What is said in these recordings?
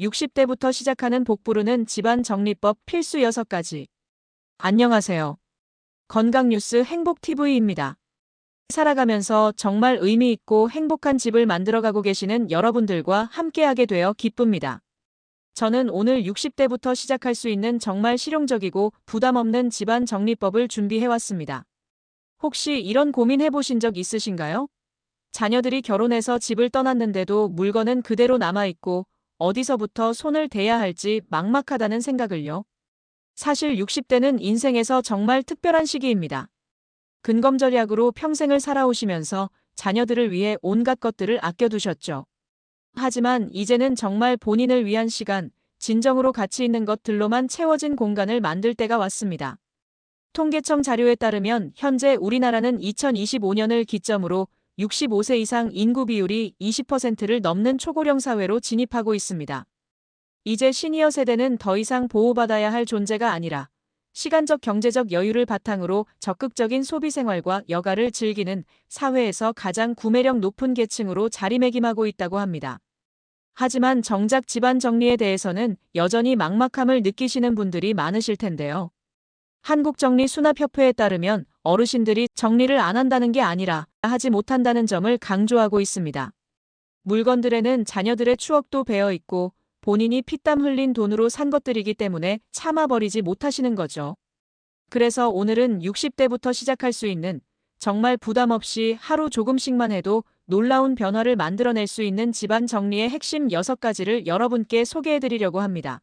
60대부터 시작하는 복부르는 집안 정리법 필수 6가지. 안녕하세요. 건강뉴스 행복TV입니다. 살아가면서 정말 의미 있고 행복한 집을 만들어가고 계시는 여러분들과 함께하게 되어 기쁩니다. 저는 오늘 60대부터 시작할 수 있는 정말 실용적이고 부담 없는 집안 정리법을 준비해왔습니다. 혹시 이런 고민 해보신 적 있으신가요? 자녀들이 결혼해서 집을 떠났는데도 물건은 그대로 남아있고 어디서부터 손을 대야 할지 막막하다는 생각을요. 사실 60대는 인생에서 정말 특별한 시기입니다. 근검절약으로 평생을 살아오시면서 자녀들을 위해 온갖 것들을 아껴두셨죠. 하지만 이제는 정말 본인을 위한 시간, 진정으로 가치 있는 것들로만 채워진 공간을 만들 때가 왔습니다. 통계청 자료에 따르면 현재 우리나라는 2025년을 기점으로 65세 이상 인구 비율이 20%를 넘는 초고령 사회로 진입하고 있습니다. 이제 시니어 세대는 더 이상 보호받아야 할 존재가 아니라 시간적 경제적 여유를 바탕으로 적극적인 소비 생활과 여가를 즐기는 사회에서 가장 구매력 높은 계층으로 자리매김하고 있다고 합니다. 하지만 정작 집안 정리에 대해서는 여전히 막막함을 느끼시는 분들이 많으실 텐데요. 한국정리수납협회에 따르면 어르신들이 정리를 안 한다는 게 아니라 하지 못한다는 점을 강조하고 있습니다. 물건들에는 자녀들의 추억도 배어 있고 본인이 피땀 흘린 돈으로 산 것들이기 때문에 참아버리지 못하시는 거죠. 그래서 오늘은 60대부터 시작할 수 있는 정말 부담 없이 하루 조금씩만 해도 놀라운 변화를 만들어낼 수 있는 집안 정리의 핵심 6가지를 여러분께 소개해드리려고 합니다.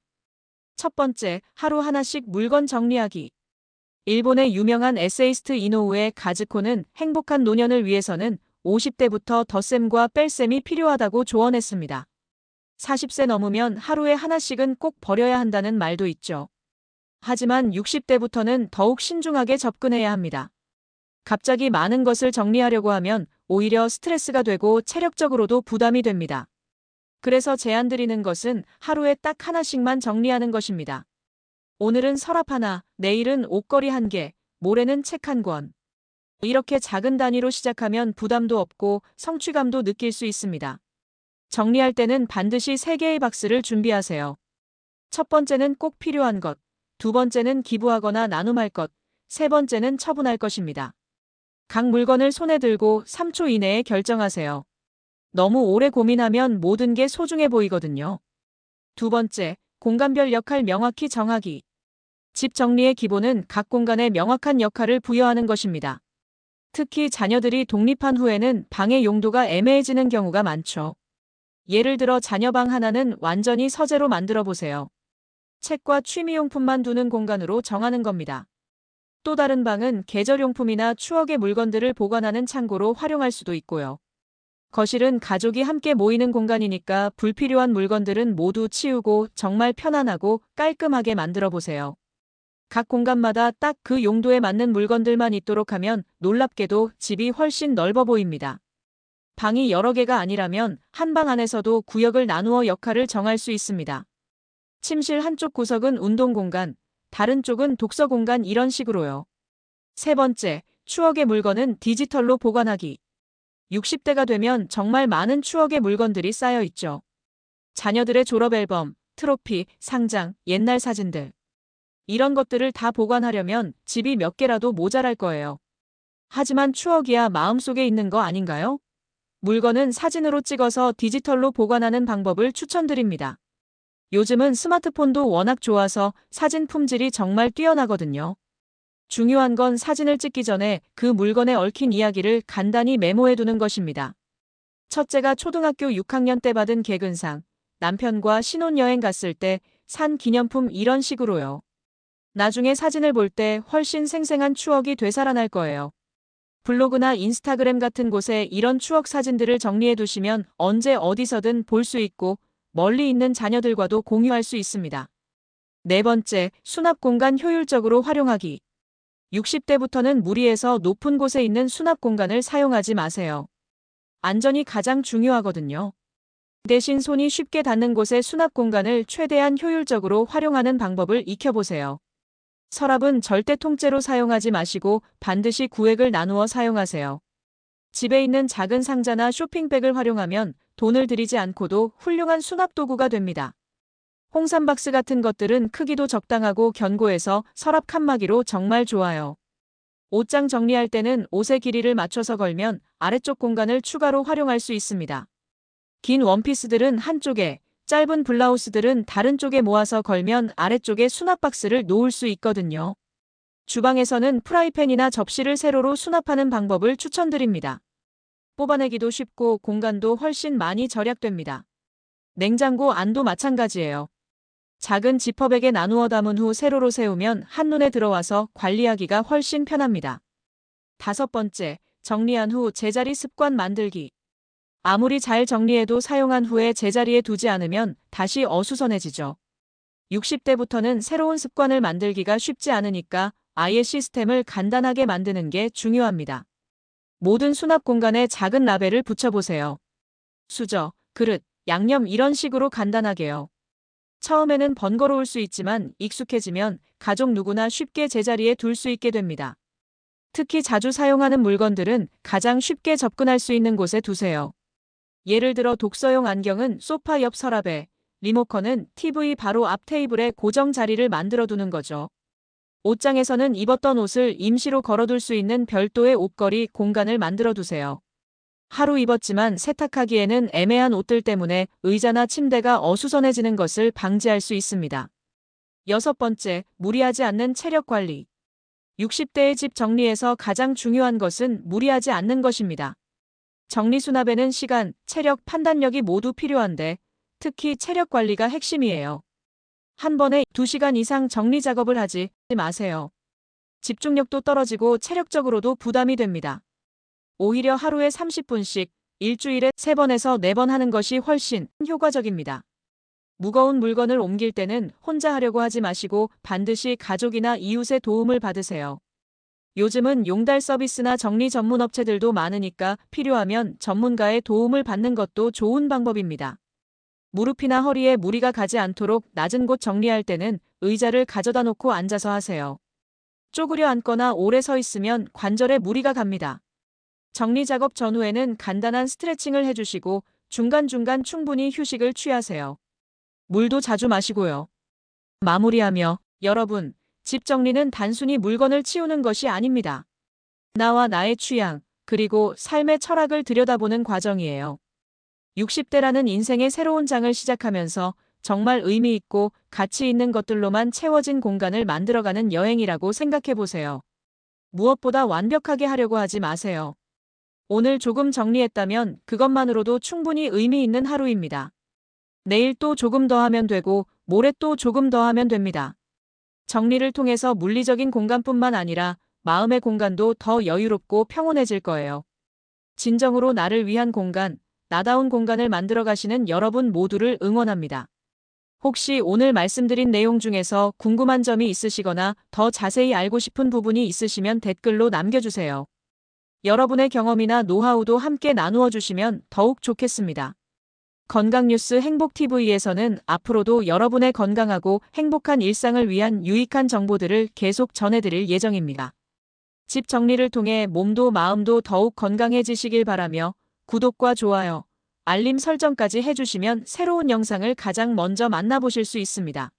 첫 번째, 하루 하나씩 물건 정리하기. 일본의 유명한 에세이스트 이노우의 가즈코는 행복한 노년을 위해서는 50대부터 덧셈과 뺄셈이 필요하다고 조언했습니다. 40세 넘으면 하루에 하나씩은 꼭 버려야 한다는 말도 있죠. 하지만 60대부터는 더욱 신중하게 접근해야 합니다. 갑자기 많은 것을 정리하려고 하면 오히려 스트레스가 되고 체력적으로도 부담이 됩니다. 그래서 제안 드리는 것은 하루에 딱 하나씩만 정리하는 것입니다. 오늘은 서랍 하나, 내일은 옷걸이 한 개, 모레는 책 한 권. 이렇게 작은 단위로 시작하면 부담도 없고 성취감도 느낄 수 있습니다. 정리할 때는 반드시 3개의 박스를 준비하세요. 첫 번째는 꼭 필요한 것, 두 번째는 기부하거나 나눔할 것, 세 번째는 처분할 것입니다. 각 물건을 손에 들고 3초 이내에 결정하세요. 너무 오래 고민하면 모든 게 소중해 보이거든요. 두 번째, 공간별 역할 명확히 정하기. 집 정리의 기본은 각 공간에 명확한 역할을 부여하는 것입니다. 특히 자녀들이 독립한 후에는 방의 용도가 애매해지는 경우가 많죠. 예를 들어 자녀 방 하나는 완전히 서재로 만들어 보세요. 책과 취미용품만 두는 공간으로 정하는 겁니다. 또 다른 방은 계절용품이나 추억의 물건들을 보관하는 창고로 활용할 수도 있고요. 거실은 가족이 함께 모이는 공간이니까 불필요한 물건들은 모두 치우고 정말 편안하고 깔끔하게 만들어 보세요. 각 공간마다 딱 그 용도에 맞는 물건들만 있도록 하면 놀랍게도 집이 훨씬 넓어 보입니다. 방이 여러 개가 아니라면 한 방 안에서도 구역을 나누어 역할을 정할 수 있습니다. 침실 한쪽 구석은 운동 공간, 다른 쪽은 독서 공간 이런 식으로요. 세 번째, 추억의 물건은 디지털로 보관하기. 60대가 되면 정말 많은 추억의 물건들이 쌓여 있죠. 자녀들의 졸업 앨범, 트로피, 상장, 옛날 사진들. 이런 것들을 다 보관하려면 집이 몇 개라도 모자랄 거예요. 하지만 추억이야 마음속에 있는 거 아닌가요? 물건은 사진으로 찍어서 디지털로 보관하는 방법을 추천드립니다. 요즘은 스마트폰도 워낙 좋아서 사진 품질이 정말 뛰어나거든요. 중요한 건 사진을 찍기 전에 그 물건에 얽힌 이야기를 간단히 메모해 두는 것입니다. 첫째가 초등학교 6학년 때 받은 개근상, 남편과 신혼여행 갔을 때 산 기념품 이런 식으로요. 나중에 사진을 볼 때 훨씬 생생한 추억이 되살아날 거예요. 블로그나 인스타그램 같은 곳에 이런 추억 사진들을 정리해 두시면 언제 어디서든 볼 수 있고 멀리 있는 자녀들과도 공유할 수 있습니다. 네 번째, 수납 공간 효율적으로 활용하기. 60대부터는 무리해서 높은 곳에 있는 수납 공간을 사용하지 마세요. 안전이 가장 중요하거든요. 대신 손이 쉽게 닿는 곳의 수납 공간을 최대한 효율적으로 활용하는 방법을 익혀보세요. 서랍은 절대 통째로 사용하지 마시고 반드시 구획을 나누어 사용하세요. 집에 있는 작은 상자나 쇼핑백을 활용하면 돈을 들이지 않고도 훌륭한 수납 도구가 됩니다. 홍삼박스 같은 것들은 크기도 적당하고 견고해서 서랍 칸막이로 정말 좋아요. 옷장 정리할 때는 옷의 길이를 맞춰서 걸면 아래쪽 공간을 추가로 활용할 수 있습니다. 긴 원피스들은 한쪽에, 짧은 블라우스들은 다른 쪽에 모아서 걸면 아래쪽에 수납 박스를 놓을 수 있거든요. 주방에서는 프라이팬이나 접시를 세로로 수납하는 방법을 추천드립니다. 뽑아내기도 쉽고 공간도 훨씬 많이 절약됩니다. 냉장고 안도 마찬가지예요. 작은 지퍼백에 나누어 담은 후 세로로 세우면 한눈에 들어와서 관리하기가 훨씬 편합니다. 다섯 번째, 정리한 후 제자리 습관 만들기. 아무리 잘 정리해도 사용한 후에 제자리에 두지 않으면 다시 어수선해지죠. 60대부터는 새로운 습관을 만들기가 쉽지 않으니까 아예 시스템을 간단하게 만드는 게 중요합니다. 모든 수납 공간에 작은 라벨을 붙여보세요. 수저, 그릇, 양념 이런 식으로 간단하게요. 처음에는 번거로울 수 있지만 익숙해지면 가족 누구나 쉽게 제자리에 둘 수 있게 됩니다. 특히 자주 사용하는 물건들은 가장 쉽게 접근할 수 있는 곳에 두세요. 예를 들어 독서용 안경은 소파 옆 서랍에, 리모컨은 TV 바로 앞 테이블에 고정 자리를 만들어 두는 거죠. 옷장에서는 입었던 옷을 임시로 걸어둘 수 있는 별도의 옷걸이 공간을 만들어 두세요. 하루 입었지만 세탁하기에는 애매한 옷들 때문에 의자나 침대가 어수선해지는 것을 방지할 수 있습니다. 여섯 번째, 무리하지 않는 체력 관리. 60대의 집 정리에서 가장 중요한 것은 무리하지 않는 것입니다. 정리수납에는 시간, 체력, 판단력이 모두 필요한데 특히 체력 관리가 핵심이에요. 한 번에 2시간 이상 정리 작업을 하지 마세요. 집중력도 떨어지고 체력적으로도 부담이 됩니다. 오히려 하루에 30분씩 일주일에 3번에서 4번 하는 것이 훨씬 효과적입니다. 무거운 물건을 옮길 때는 혼자 하려고 하지 마시고 반드시 가족이나 이웃의 도움을 받으세요. 요즘은 용달 서비스나 정리 전문 업체들도 많으니까 필요하면 전문가의 도움을 받는 것도 좋은 방법입니다. 무릎이나 허리에 무리가 가지 않도록 낮은 곳 정리할 때는 의자를 가져다 놓고 앉아서 하세요. 쪼그려 앉거나 오래 서 있으면 관절에 무리가 갑니다. 정리 작업 전후에는 간단한 스트레칭을 해주시고 중간중간 충분히 휴식을 취하세요. 물도 자주 마시고요. 마무리하며 여러분, 집 정리는 단순히 물건을 치우는 것이 아닙니다. 나와 나의 취향, 그리고 삶의 철학을 들여다보는 과정이에요. 60대라는 인생의 새로운 장을 시작하면서 정말 의미 있고 가치 있는 것들로만 채워진 공간을 만들어가는 여행이라고 생각해 보세요. 무엇보다 완벽하게 하려고 하지 마세요. 오늘 조금 정리했다면 그것만으로도 충분히 의미 있는 하루입니다. 내일 또 조금 더 하면 되고 모레 또 조금 더 하면 됩니다. 정리를 통해서 물리적인 공간뿐만 아니라 마음의 공간도 더 여유롭고 평온해질 거예요. 진정으로 나를 위한 공간, 나다운 공간을 만들어 가시는 여러분 모두를 응원합니다. 혹시 오늘 말씀드린 내용 중에서 궁금한 점이 있으시거나 더 자세히 알고 싶은 부분이 있으시면 댓글로 남겨주세요. 여러분의 경험이나 노하우도 함께 나누어 주시면 더욱 좋겠습니다. 건강뉴스 행복TV에서는 앞으로도 여러분의 건강하고 행복한 일상을 위한 유익한 정보들을 계속 전해드릴 예정입니다. 집 정리를 통해 몸도 마음도 더욱 건강해지시길 바라며 구독과 좋아요, 알림 설정까지 해주시면 새로운 영상을 가장 먼저 만나보실 수 있습니다.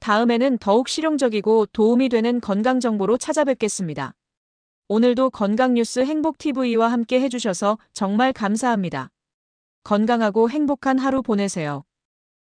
다음에는 더욱 실용적이고 도움이 되는 건강 정보로 찾아뵙겠습니다. 오늘도 건강뉴스 행복TV와 함께 해주셔서 정말 감사합니다. 건강하고 행복한 하루 보내세요.